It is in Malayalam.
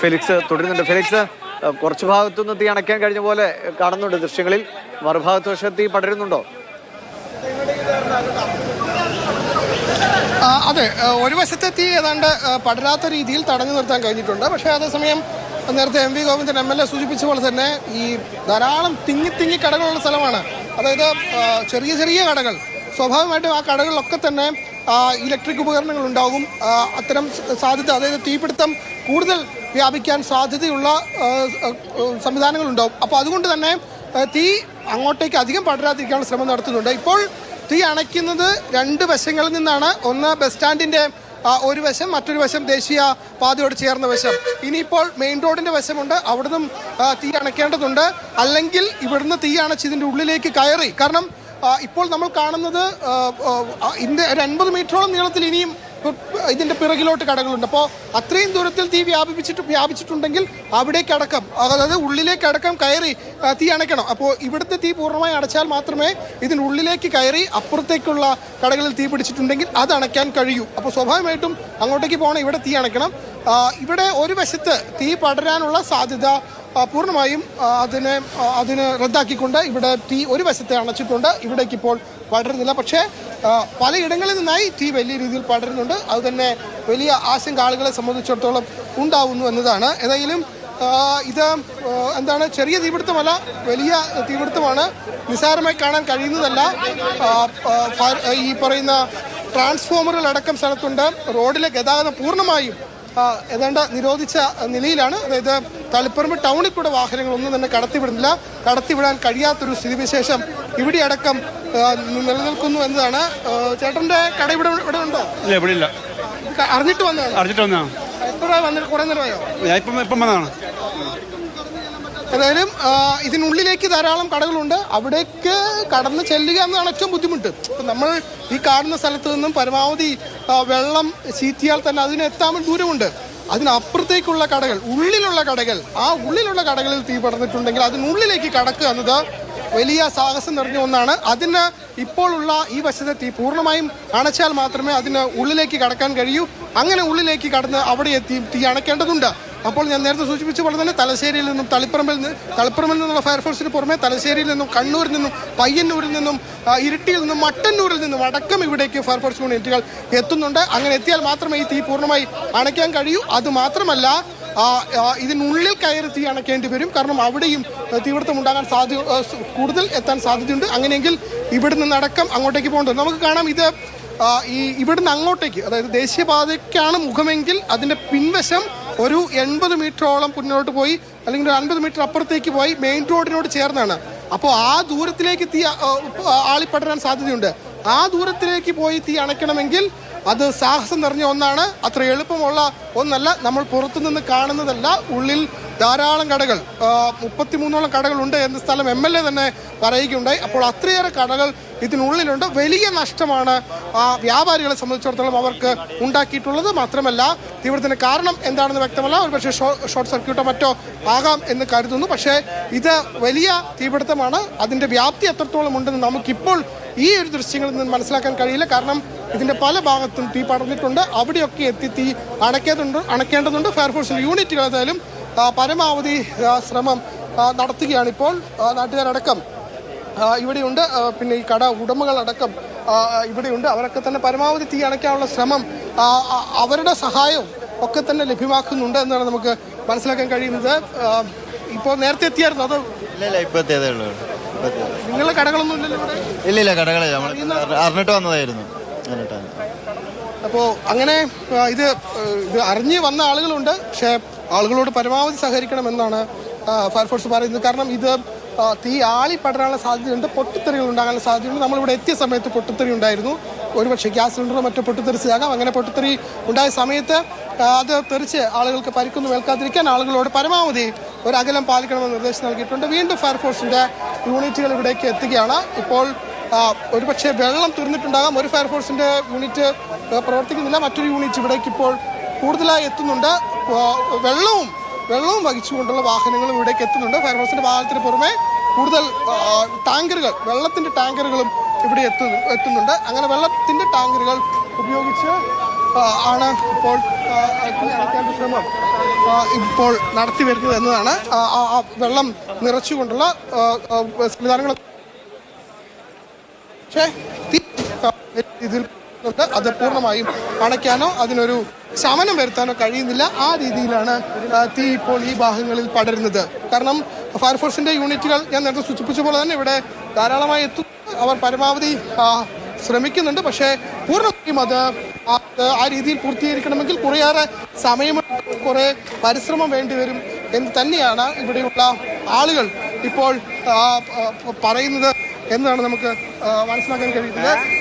ഫെലിക്സ് തുടരുന്നുണ്ട്. ഫെലിക്സ് കുറച്ച് ഭാഗത്തുനിന്ന് തീ അണയ്ക്കാൻ കഴിഞ്ഞ പോലെ കാണുന്നുണ്ട് ദൃശ്യങ്ങളിൽ. മറുഭാഗത്ത് പക്ഷേ തീ പടരുന്നുണ്ടോ? അതെ. ഒരു വശത്തെ തീ ഏതാണ്ട് പടരാത്ത രീതിയിൽ തടഞ്ഞു നിർത്താൻ കഴിഞ്ഞിട്ടുണ്ട്. പക്ഷേ അതേസമയം നേരത്തെ M V Govindan M L A സൂചിപ്പിച്ച പോലെ തന്നെ ഈ ധാരാളം തിങ്ങി തിങ്ങി കടകളുള്ള സ്ഥലമാണ്. അതായത് ചെറിയ ചെറിയ കടകൾ. സ്വാഭാവികമായിട്ടും ആ കടകളിലൊക്കെ തന്നെ ഇലക്ട്രിക് ഉപകരണങ്ങൾ ഉണ്ടാകും. അത്തരം സാധ്യത അതായത് തീപിടുത്തം കൂടുതൽ വ്യാപിക്കാൻ സാധ്യതയുള്ള സംവിധാനങ്ങളുണ്ടാവും അപ്പോൾ അതുകൊണ്ട് തന്നെ തീ അങ്ങോട്ടേക്ക് അധികം പടരാതിരിക്കാനുള്ള ശ്രമം നടത്തുന്നുണ്ട്. ഇപ്പോൾ തീ അണയ്ക്കുന്നത് രണ്ട് വശങ്ങളിൽ നിന്നാണ്. ഒന്ന് ബസ് സ്റ്റാൻഡിന്റെ ഒരു വശം മറ്റൊരു വശം ദേശീയ പാതയോട് ചേർന്ന വശം. ഇനിയിപ്പോൾ മെയിൻ റോഡിന്റെ വശമുണ്ട്. അവിടുന്ന് തീ അണയ്ക്കേണ്ടതുണ്ട്. അല്ലെങ്കിൽ ഇവിടുന്ന് തീ അണച്ച് ഇതിന്റെ ഉള്ളിലേക്ക് കയറി. കാരണം ഇപ്പോൾ നമ്മൾ കാണുന്നത് ഇതിന്റെ ഒരു അൻപത് മീറ്ററോളം നീളത്തിൽ ഇനിയും ഇതിന്റെ പിറകിലോട്ട് കടകളുണ്ട്. അപ്പോൾ അത്രയും ദൂരത്തിൽ തീ വ്യാപിപ്പിച്ചിട്ട് വ്യാപിച്ചിട്ടുണ്ടെങ്കിൽ അവിടേക്ക് അടക്കം അതായത് ഉള്ളിലേക്ക് അടക്കം കയറി തീ അണയ്ക്കണം. അപ്പോൾ ഇവിടുത്തെ തീ പൂർണമായി അടച്ചാൽ മാത്രമേ ഇതിനുള്ളിലേക്ക് കയറി അപ്പുറത്തേക്കുള്ള കടകളിൽ തീ പിടിച്ചിട്ടുണ്ടെങ്കിൽ അത് അണയ്ക്കാൻ കഴിയൂ. അപ്പോൾ സ്വാഭാവികമായിട്ടും അങ്ങോട്ടേക്ക് പോകണം ഇവിടെ തീ അണയ്ക്കണം. ഇവിടെ ഒരു വശത്ത് തീ പടരാനുള്ള സാധ്യത പൂർണമായും അതിനെ അതിന് റദ്ദാക്കിക്കൊണ്ട് ഇവിടെ തീ ഒരു വശത്തെ അണച്ചിട്ടുണ്ട്. ഇവിടേക്ക് ഇപ്പോൾ പടരുന്നില്ല പക്ഷേ പലയിടങ്ങളിൽ നിന്നായി തീ വലിയ രീതിയിൽ പടരുന്നുണ്ട് അതുതന്നെ വലിയ ആശങ്ക ആളുകളെ സംബന്ധിച്ചിടത്തോളം ഉണ്ടാവുന്നു എന്നതാണ്. ഏതായാലും ഇത് എന്താണ് ചെറിയ തീപിടുത്തമല്ല വലിയ തീപിടുത്തമാണ് നിസ്സാരമായി കാണാൻ കഴിയുന്നതല്ല. ഈ പറയുന്ന ട്രാൻസ്ഫോമറുകൾ അടക്കം സ്ഥലത്തുണ്ട്. റോഡിലെ ഗതാഗതം പൂർണമായും ഏതാണ്ട് നിരോധിച്ച നിലയിലാണ്. അതായത് തളിപ്പറമ്പ് ടൗണിൽ കൂടെ വാഹനങ്ങളൊന്നും തന്നെ കടത്തിവിടുന്നില്ല. കടത്തിവിടാൻ കഴിയാത്തൊരു സ്ഥിതിവിശേഷം ഇവിടെ അടക്കം ആ, നിലനിൽക്കുന്നു എന്നതാണ്. ചേട്ടന്റെ കട ഇവിടെ ഇവിടെ ഉണ്ടോ? ഇല്ല ഇവിടെ ഇല്ല. അറിഞ്ഞിട്ട് വന്നതാണ്. അറിഞ്ഞിട്ട് വന്നതാണ്. എത്ര വന്നിട്ട് കുറെ നേരമായോ? ഞാൻ ഇപ്പം ഇപ്പം വന്നതാണ്. ഏതായാലും ഇതിനുള്ളിലേക്ക് ധാരാളം കടകളുണ്ട്. അവിടേക്ക് കടന്ന് ചെല്ലുക എന്നതാണ് ഏറ്റവും ബുദ്ധിമുട്ട്. നമ്മൾ ഈ കാണുന്ന സ്ഥലത്ത് നിന്നും പരമാവധി വെള്ളം ചീറ്റിയാൽ തന്നെ അതിന് എത്താൻ ദൂരമുണ്ട്. അതിനപ്പുറത്തേക്കുള്ള കടകൾ ഉള്ളിലുള്ള കടകൾ ആ ഉള്ളിലുള്ള കടകളിൽ തീ പടർന്നിട്ടുണ്ടെങ്കിൽ അതിനുള്ളിലേക്ക് കടക്കുക എന്നത് വലിയ സാഹസം നിറഞ്ഞ ഒന്നാണ്. അതിന് ഇപ്പോഴുള്ള ഈ വശത്തെ തീ പൂർണമായും അണച്ചാൽ മാത്രമേ അതിന് ഉള്ളിലേക്ക് കടക്കാൻ കഴിയൂ. അങ്ങനെ ഉള്ളിലേക്ക് കടന്ന് അവിടെ എത്തി തീ അണക്കേണ്ടതുണ്ട്. അപ്പോൾ ഞാൻ നേരത്തെ സൂചിപ്പിച്ച പോലെ തന്നെ തലശ്ശേരിയിൽ നിന്നും തളിപ്പറമ്പിൽ നിന്ന് തളിപ്പറമ്പിൽ നിന്നുള്ള ഫയർഫോഴ്സിന് പുറമെ തലശ്ശേരിയിൽ നിന്നും കണ്ണൂരിൽ നിന്നും പയ്യന്നൂരിൽ നിന്നും ഇരിട്ടിയിൽ നിന്നും മട്ടന്നൂരിൽ നിന്നും അടക്കം ഇവിടേക്ക് ഫയർഫോഴ്സ് യൂണിറ്റുകൾ എത്തുന്നുണ്ട്. അങ്ങനെ എത്തിയാൽ മാത്രമേ ഈ തീ പൂർണമായി അണയ്ക്കാൻ കഴിയൂ. അത് മാത്രമല്ല ഇതിനുള്ളിൽ കയറി തീ അണയ്ക്കേണ്ടി വരും. കാരണം അവിടെയും തീപിടുത്തം ഉണ്ടാകാൻ സാധ്യ കൂടുതൽ എത്താൻ സാധ്യതയുണ്ട്. അങ്ങനെയെങ്കിൽ ഇവിടെ നിന്നടക്കം അങ്ങോട്ടേക്ക് പോകേണ്ടത് നമുക്ക് കാണാം ഇത് ഈ ഇവിടുന്ന് അങ്ങോട്ടേക്ക് അതായത് ദേശീയപാതയ്ക്കാണ് മുഖമെങ്കിൽ അതിന്റെ പിൻവശം ഒരു എൺപത് മീറ്ററോളം മുന്നോട്ട് പോയി അല്ലെങ്കിൽ ഒരു അൻപത് മീറ്റർ അപ്പുറത്തേക്ക് പോയി മെയിൻ റോഡിനോട് ചേർന്നാണ്. അപ്പോൾ ആ ദൂരത്തിലേക്ക് തീ ആളിപ്പടരാൻ സാധ്യതയുണ്ട്. ആ ദൂരത്തിലേക്ക് പോയി തീ അണയ്ക്കണമെങ്കിൽ അത് സാഹസം നിറഞ്ഞ ഒന്നാണ്. അത്ര എളുപ്പമുള്ള ഒന്നല്ല. നമ്മൾ പുറത്തുനിന്ന് കാണുന്നതല്ല. ഉള്ളിൽ ധാരാളം കടകൾ മുപ്പത്തിമൂന്നോളം കടകളുണ്ട് എന്ന സ്ഥലം എം എൽ എ തന്നെ പറയുകയുണ്ടായി. അപ്പോൾ അത്രയേറെ കടകൾ ഇതിനുള്ളിലുണ്ട്. വലിയ നഷ്ടമാണ് ആ വ്യാപാരികളെ സംബന്ധിച്ചിടത്തോളം അവർക്ക് ഉണ്ടാക്കിയിട്ടുള്ളത്. മാത്രമല്ല തീവ്രത്തിന് കാരണം എന്താണെന്ന് വ്യക്തമല്ല. ഒരുപക്ഷെ പക്ഷേ ഷോർട്ട് സർക്യൂട്ടോ മറ്റോ ആകാം എന്ന് കരുതുന്നു. പക്ഷേ ഇത് വലിയ തീപിടുത്തമാണ്. അതിന്റെ വ്യാപ്തി എത്രത്തോളം ഉണ്ടെന്ന് നമുക്കിപ്പോൾ ഈ ഒരു ദൃശ്യങ്ങളിൽ നിന്ന് മനസ്സിലാക്കാൻ കഴിയില്ല. കാരണം ഇതിന്റെ പല ഭാഗത്തും തീ പടർന്നിട്ടുണ്ട്. അവിടെയൊക്കെ എത്തി തീ അണയ്ക്കേണ്ടതുണ്ട് അണക്കേണ്ടതുണ്ട്. ഫയർഫോഴ്സിന്റെ യൂണിറ്റുകൾ ഏതായാലും പരമാവധി ശ്രമം നടത്തുകയാണ് ഇപ്പോൾ നാട്ടുകാരടക്കം. ഇവിടെയുണ്ട്. പിന്നെ ഈ കട ഉടമകളടക്കം ഇവിടെയുണ്ട്. അവരൊക്കെ തന്നെ പരമാവധി തീ അണയ്ക്കാനുള്ള ശ്രമം അവരുടെ സഹായവും ഒക്കെ തന്നെ ലഭ്യമാക്കുന്നുണ്ട് എന്നാണ് നമുക്ക് മനസ്സിലാക്കാൻ കഴിയുന്നത്. ഇപ്പോൾ നേരത്തെ എത്തിയായിരുന്നു അത്? ഇല്ല ഇല്ല ഇപ്പൊ എത്തിയതേ ഉള്ളൂ. നിങ്ങളുടെ കടകളൊന്നും ഇല്ലല്ലോ ഇവിടെ? ഇല്ല ഇല്ല കടകളില്ല അറിഞ്ഞിട്ട് വന്നതായിരുന്നു. അറിഞ്ഞിട്ടാണ് അപ്പോൾ അങ്ങനെ ഇത് ഇത് അറിഞ്ഞ് വന്ന ആളുകളുണ്ട്. പക്ഷേ ആളുകളോട് പരമാവധി സഹകരിക്കണമെന്നാണ് ഫയർഫോഴ്സ് പറയുന്നത്. കാരണം ഇത് തീ ആളി പടരാനുള്ള സാധ്യതയുണ്ട് പൊട്ടിത്തെറികൾ ഉണ്ടാകാനുള്ള സാധ്യതയുണ്ട്. നമ്മളിവിടെ എത്തിയ സമയത്ത് പൊട്ടിത്തെറി ഉണ്ടായിരുന്നു. ഒരുപക്ഷെ ഗ്യാസ് സിലിണ്ടറോ മറ്റോ പൊട്ടിത്തെറിച്ചാകാം അങ്ങനെ പൊട്ടിത്തെറി ഉണ്ടായ സമയത്ത് അത് തെറിച്ച് ആളുകൾക്ക് പരിക്കൊന്നും ഏൽക്കാതിരിക്കാൻ ആളുകളോട് പരമാവധി ഒരു അകലം പാലിക്കണമെന്ന് നിർദ്ദേശം നൽകിയിട്ടുണ്ട്. വീണ്ടും ഫയർഫോഴ്സിന്റെ യൂണിറ്റുകൾ ഇവിടേക്ക് എത്തുകയാണ്. ഇപ്പോൾ ആ, ഒരുപക്ഷെ വെള്ളം തീർന്നിട്ടുണ്ടാകാം ഒരു ഫയർഫോഴ്സിന്റെ യൂണിറ്റ് പ്രവർത്തിക്കുന്നില്ല. മറ്റൊരു യൂണിറ്റ് ഇവിടേക്ക് ഇപ്പോൾ കൂടുതലായി എത്തുന്നുണ്ട്. വെള്ളവും വെള്ളവും വഹിച്ചുകൊണ്ടുള്ള വാഹനങ്ങളും ഇവിടേക്ക് എത്തുന്നുണ്ട്. ഫയർഫോഴ്സിന്റെ വാഹനത്തിന് പുറമെ കൂടുതൽ ടാങ്കറുകൾ വെള്ളത്തിന്റെ ടാങ്കറുകളും ഇവിടെ എത്തുന്നു എത്തുന്നുണ്ട്. അങ്ങനെ വെള്ളത്തിന്റെ ടാങ്കറുകൾ ഉപയോഗിച്ച് ആണ് ഇപ്പോൾ ശ്രമം ഇപ്പോൾ നടത്തി വരുന്നത് എന്നതാണ്. വെള്ളം നിറച്ചുകൊണ്ടുള്ള സംവിധാനങ്ങൾ പക്ഷേ രീതിയിൽ. അത് പൂർണമായും അണയ്ക്കാനോ അതിനൊരു ശമനം വരുത്താനോ കഴിയുന്നില്ല. ആ രീതിയിലാണ് തീ ഇപ്പോൾ ഈ ഭാഗങ്ങളിൽ പടരുന്നത്. കാരണം ഫയർഫോഴ്സിന്റെ യൂണിറ്റുകൾ ഞാൻ നേരത്തെ സൂചിപ്പിച്ച പോലെ തന്നെ ഇവിടെ ധാരാളമായി എത്തും. അവർ പരമാവധി ശ്രമിക്കുന്നുണ്ട്. പക്ഷേ പൂർണമായും അത് ആ, രീതിയിൽ പൂർത്തീകരിക്കണമെങ്കിൽ കുറേയേറെ സമയം കുറെ പരിശ്രമം വേണ്ടിവരും എന്ന് തന്നെയാണ് ഇവിടെയുള്ള ആളുകൾ ഇപ്പോൾ പറയുന്നത്. എന്നാണ് നമുക്ക് മനസ്സിലാക്കാൻ കഴിയുന്നത്.